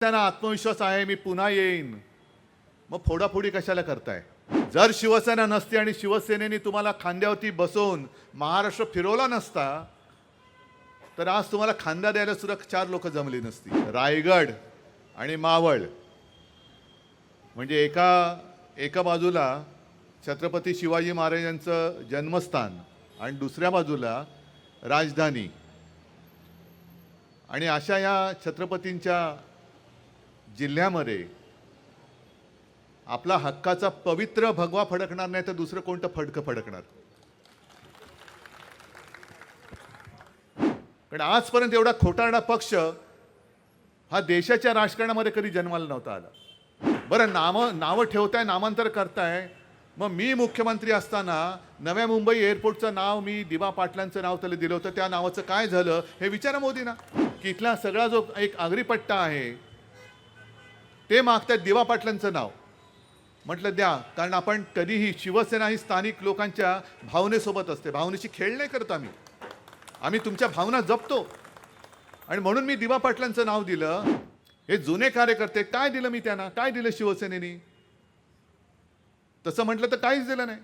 त्यांना आत्मविश्वास आहे मी पुन्हा येईन. मग फोडाफोडी कशाला करताय? जर शिवसेना नसती आणि शिवसेनेने तुम्हाला खांद्यावरती बसवून महाराष्ट्र फिरवला नसता तर आज तुम्हाला खांदा द्यायला सुद्धा चार लोक जमली नसती. रायगड आणि मावळ. म्हणजे एका एका बाजूला छत्रपती शिवाजी महाराजांचं जन्मस्थान आणि दुसऱ्या बाजूला राजधानी. आणि अशा या छत्रपतींच्या जिल्ह्यामध्ये आपला हक्काचा पवित्र भगवा फडकणार नाही तर दुसरं कोणतं फडकं फडकणार? कारण आजपर्यंत एवढा खोटारडा पक्ष हा देशाच्या राजकारणामध्ये कधी जन्माला नव्हता आला. बरं नावं नावं ठेवताय नामांतर करताय. मग मी मुख्यमंत्री असताना नव्या मुंबई एअरपोर्टचं नाव मी दिवा पाटलांचं नाव त्याला दिलं होतं. त्या नावाचं काय झालं हे विचारा मोदींना. की इथला सगळा जो एक आगरीपट्टा आहे ते मागतात दिवा पाटलांचं नाव. म्हटलं द्या कारण आपण कधीही शिवसेना ही स्थानिक लोकांच्या भावनेसोबत असते. भावनेशी खेळ नाही करत आम्ही. आम्ही तुमच्या भावना जपतो. आणि म्हणून मी दिवा पाटलांचं नाव दिलं. हे जुने कार्यकर्ते काय दिलं मी त्यांना? काय दिलं शिवसेनेनी? तसं म्हटलं तर काहीच दिलं नाही.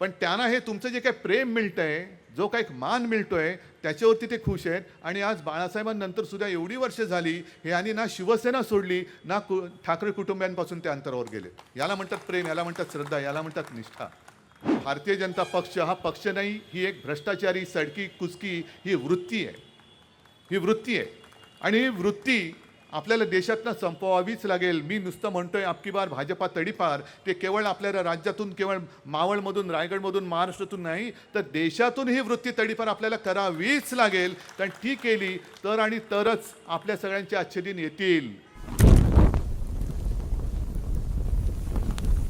पण त्यांना हे तुमचं जे काही प्रेम मिळतंय जो काही मान मिळतोय त्याच्यावरती ते खुश आहेत. आणि आज बाळासाहेबांनंतर सुद्धा एवढी वर्ष झाली हे आणि ना शिवसेना सोडली ना कु ठाकरे कुटुंबियांपासून ते अंतरावर गेले. याला म्हणतात प्रेम याला म्हणतात श्रद्धा याला म्हणतात निष्ठा. भारतीय जनता पक्ष हा पक्ष नाही ही एक भ्रष्टाचारी सडकी कुचकी ही वृत्ती आहे. ही वृत्ती आहे. आणि ही वृत्ती आपल्याला देशातनं संपवावीच लागेल. मी नुसतं म्हणतोय आपकी बार भाजपा तडीपार. ते केवळ आपल्या राज्यातून केवळ मावळमधून रायगडमधून महाराष्ट्रातून नाही तर देशातून ही वृत्ती तडीपार आपल्याला करावीच लागेल. कारण ती केली तर आणि तरच आपल्या सगळ्यांचे आजचे दिन येतील.